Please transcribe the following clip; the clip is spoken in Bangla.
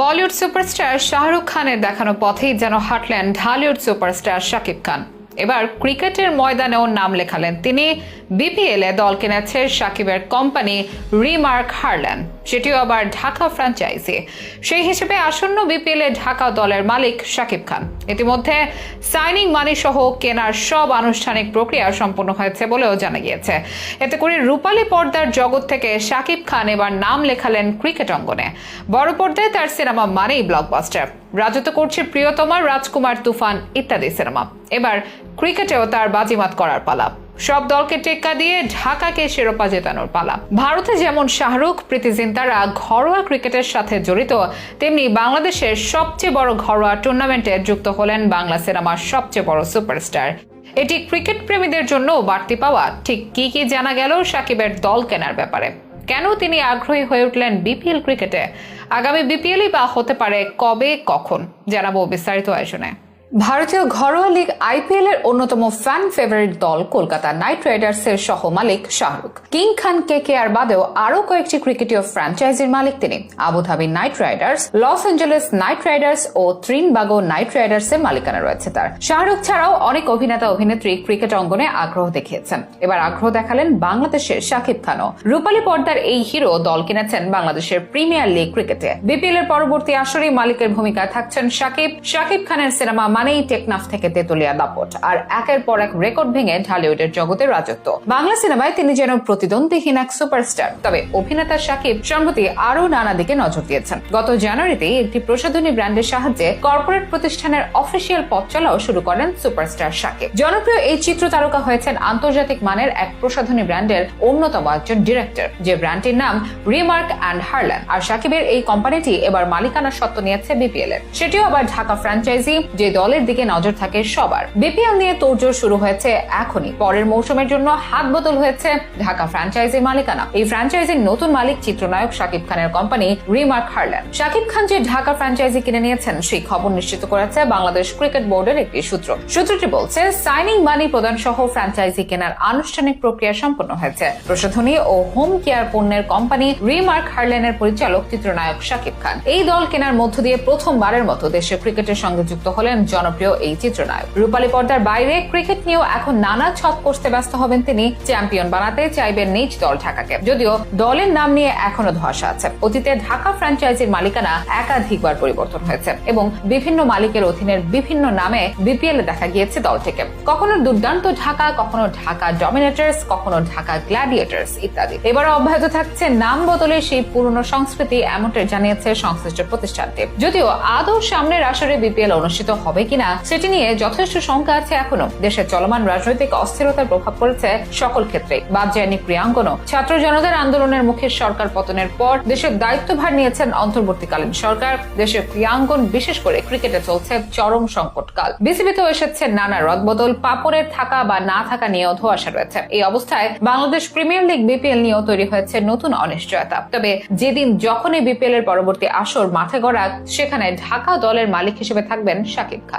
বলিউড সুপারস্টার শাহরুখ খানের দেখানো পথেই যেন হাঁটলেন ঢালিউড সুপারস্টার শাকিব খান। এবার ক্রিকেটের ময়দানেও নাম লেখালেন তিনি। বিপিএল এ দল কিনেছে সাকিবের কোম্পানি রিমার্ক হারল্যান্ড সেটিও আবার ঢাকা ফ্র্যাঞ্চাইজি সেই হিসেবে আসন্ন বিপিএল ঢাকা দলের মালিক সাকিব খান। ইতিমধ্যে সাইনিং মানি সহ কেনার সব আনুষ্ঠানিক প্রক্রিয়া সম্পন্ন হয়েছে বলেও জানা গিয়েছে। এতে করে রূপালী পর্দার জগৎ থেকে শাকিব খান এবার নাম লেখালেন ক্রিকেট অঙ্গনে। বড় পর্দায় তার সিনেমা মানেই ব্লকবাস্টার রাজত্ব করছে প্রিয়তমা, রাজকুমার তুফান ইত্যাদি সিনেমা এবার ক্রিকেটেও তার বাজিমাত করার পালা। সব দলকে টেক্কা দিয়ে ঢাকাকে শিরোপা জেতানোর পালা। ভারতে যেমন শাহরুখ, প্রীতি জিন্তারা ঘরোয়া ক্রিকেটের সাথে জড়িত, তেমনি বাংলাদেশের সবচেয়ে বড় ঘরোয়া টুর্নামেন্টে যুক্ত হলেন বাংলা সিনেমার সবচেয়ে বড় সুপারস্টার। এটি ক্রিকেট প্রেমীদের জন্য বাড়তি পাওয়া। ঠিক কি কি জানা গেল সাকিবের দল কেনার ব্যাপারে? কেন তিনি আগ্রহী হয়ে উঠলেন বিপিএল ক্রিকেটে? আগামী বিপিএলই বা হতে পারে কবে, কখন? জানাব বিস্তারিত আয়োজনে। ভারতীয় ঘরোয়া লীগ আইপিএল এর অন্যতম ফ্যান ফেভারিট দল কলকাতা নাইট রাইডার্স এর সহ মালিক শাহরুখ। কিং খান, কে কে আর বাদেও আরও কয়েকটি ক্রিকেটীয় ফ্র্যাঞ্চাইজির মালিক তিনি। Abu Dhabi Knight Riders, Los Angeles Knight Riders ও ত্রিনবাগো নাইট রাইডার্স এর মালিকানা রয়েছে তার। শাহরুখ ছাড়াও অনেক অভিনেতা, অভিনেত্রী ক্রিকেট অঙ্গনে আগ্রহ দেখিয়েছেন। এবার আগ্রহ দেখালেন বাংলাদেশের শাকিব খানও। রূপালী পর্দার এই হিরো দল কিনেছেন বাংলাদেশের প্রিমিয়ার লিগ ক্রিকেটে বিপিএল এর পরবর্তী আসরে মালিকের ভূমিকায় থাকছেন শাকিব। শাকিব খানের সিনেমা মানেই টেকনাফ থেকে তেতুলিয়া দাপট। আর একের পর এক রেকর্ড ভেঙে ঢালিউডের জগতে রাজত্ব। বাংলা সিনেমায় তিনি যেন প্রতিদ্বন্দ্বীহীন এক সুপারস্টার। তবে অভিনেতা শাকিব সম্প্রতি আরও নানা দিকে নজর দিয়েছেন। গত জানুয়ারিতে একটি প্রসাধনী ব্র্যান্ডের সাহায্যে কর্পোরেট প্রতিষ্ঠানের অফিসিয়াল পথ চলাও শুরু করেন সুপারস্টার শাকিব। জনপ্রিয় এই চিত্র তারকা হয়েছেন আন্তর্জাতিক মানের এক প্রসাধনী ব্র্যান্ডের অন্যতম একজন ডিরেক্টর, যে ব্র্যান্ডটির নাম রিমার্ক অ্যান্ড হারল্যান্ড। আর সাকিবের এই কোম্পানিটি এবার মালিকানা সত্ত্ব নিয়েছে বিপিএল এর সেটিও আবার ঢাকা ফ্র্যাঞ্চাইজি, যে দলের দিকে নজর থাকে সবার। বিপিএল নিয়ে তোড়জোড় শুরু হয়েছে এখনই। পরের মৌসুমের জন্য হাত বদল হয়েছে ঢাকা ফ্র্যাঞ্চাইজির মালিকানা। এই ফ্র্যাঞ্চাইজির নতুন মালিক চিত্রনায়ক শাকিব খানের company Remark Harland Shakib Khan যে ঢাকা ফ্র্যাঞ্চাইজি কিনে নিয়েছেন, সেই খবর নিশ্চিত করেছে বাংলাদেশ ক্রিকেট বোর্ডের একটি সূত্র। সূত্রটি বলছে সাইনিং মানি প্রদান সহ ফ্র্যাঞ্চাইজি কেনার আনুষ্ঠানিক প্রক্রিয়া সম্পন্ন হয়েছে। প্রসাধনী ও হোম কেয়ার পণ্যের কোম্পানি রিমার্ক হারল্যান্ডের পরিচালক চিত্রনায়ক শাকিব খান। এই দল কেনার মধ্য দিয়ে প্রথমবারের মতো দেশের ক্রিকেটের সঙ্গে যুক্ত হলেন জনপ্রিয় এই চিত্রনায়ক। রূপালী পর্দার বাইরে ক্রিকেট নিয়েও এখন নানা ছক করতে ব্যস্ত হবেন তিনি। চ্যাম্পিয়ন বানাতে চাইবেন নিজ দল ঢাকাকে। যদিও দলের নাম নিয়ে এখনও ধোয়াশা আছে। অতীতে ঢাকা ফ্র্যাঞ্চাইজির মালিকানা একাধিকবার পরিবর্তন হয়েছে এবং বিভিন্ন মালিকের অধীনের বিভিন্ন নামে বিপিএল দেখা গিয়েছে দলটিকে কখনো দুর্দান্ত ঢাকা, কখনো ঢাকা ডমিনেটার্স, কখনো ঢাকা গ্ল্যাডিয়েটার্স ইত্যাদি। এবারও অব্যাহত থাকছে নাম বদলে সেই পুরনো সংস্কৃতি, এমনটাই জানিয়েছে সংশ্লিষ্ট প্রতিষ্ঠানটি। যদিও আদৌ সামনের আসরে বিপিএল অনুষ্ঠিত হবে কিনা সেটি নিয়ে যথেষ্ট শঙ্কা আছে এখনও। দেশের চলমান রাজনৈতিক অস্থিরতার প্রভাব পড়েছে সকল ক্ষেত্রে। বাদ যায়নি ক্রিয়াঙ্গনও ছাত্র জনতার আন্দোলনের মুখে সরকার পতনের পর দেশের দায়িত্বভার নিয়েছেন অন্তর্বর্তীকালীন সরকার। দেশের ক্রিয়াঙ্গন বিশেষ করে ক্রিকেটে চলছে চরম সংকটকাল। বিসিবিতেও এসেছে নানা রদবদল পাপড়ের থাকা বা না থাকা নিয়েও ধোয়াশা রয়েছে। এই অবস্থায় বাংলাদেশ প্রিমিয়ার লিগ বিপিএল নিয়েও তৈরি হয়েছে নতুন অনিশ্চয়তা। তবে যেদিন যখনই বিপিএল এর পরবর্তী আসর মাঠে গড়া সেখানে ঢাকা দলের মালিক হিসেবে থাকবেন শাকিব খান।